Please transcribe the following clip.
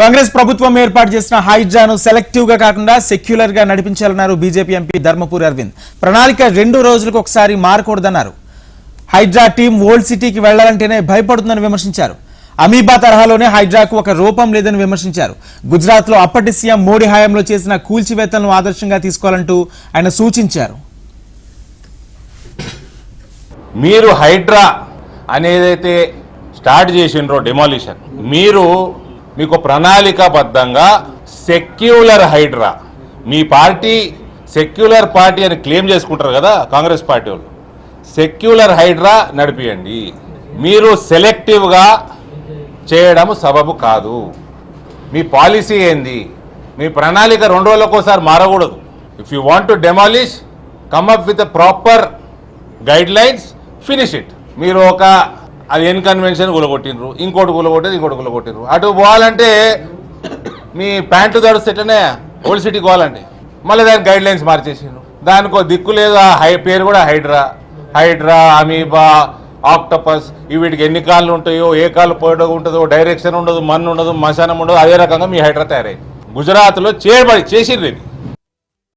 కాంగ్రెస్ ప్రభుత్వం ఏర్పాటు చేసిన హైడ్రాను సెలెక్టివ్గా కాకుండా సెక్యులర్గా నడిపించాలన్నారు బీజేపీ ఎంపీ ధర్మపురి అరవింద్. ప్రణాళిక రెండు రోజులకు ఒకసారి మారకూడదన్నారు. హైడ్రా టీం ఓల్డ్ సిటీకి వెళ్ళాలంటేనే భయపడుతుందని విమర్శించారు. అమీబా తరహాలోనే హైడ్రాకు ఒక రూపం లేదని విమర్శించారు. గుజరాత్లో అప్పటి సీఎం మోడీ హయాంలో చేసిన కూల్చివేతలను ఆదర్శంగా తీసుకోవాలంటూ ఆయన సూచించారు. మీరు హైడ్రా అనేదైతే స్టార్ట్ చేసిండ్రో డెమాలిషన్ మీరు మీకు ప్రణాళికాబద్ధంగా సెక్యులర్ హైడ్రా. మీ పార్టీ సెక్యులర్ పార్టీ అని క్లెయిమ్ చేసుకుంటారు కదా కాంగ్రెస్ పార్టీ వాళ్ళు. సెక్యులర్ హైడ్రా నడిపియండి. మీరు సెలెక్టివ్గా చేయడం సబబు కాదు. మీ పాలసీ ఏంది? మీ ప్రణాళిక రెండు రోజులకోసారి మారకూడదు. If you want to demolish come up with proper guidelines finish it మీరు ఒక అది ఎన్ కన్వెన్షన్ గులగొట్టిండ్రు ఇంకోటి గులగొట్టారు ఇంకోటి గులగొట్టిండ్రు. అటు పోవాలంటే మీ ప్యాంటు తడుస్తే ఎట్లనే ఓల్డ్ సిటీకి పోవాలండి. మళ్ళీ దాని గైడ్ లైన్స్ మార్చేసిండ్రు. దానికి దిక్కు లేదు ఆ హై పేరు కూడా హైడ్రా. హైడ్రా అమీబా ఆక్టోపస్ వీటికి ఎన్ని కాళ్ళు ఉంటాయో ఏ కాళ్ళు పోయడం ఉంటుందో డైరెక్షన్ ఉండదు మన్ను ఉండదు మశానం ఉండదు అదే రకంగా మీ హైడ్రా తయారైంది. గుజరాత్లో చేయబడి చేసిండ్రు ఇది.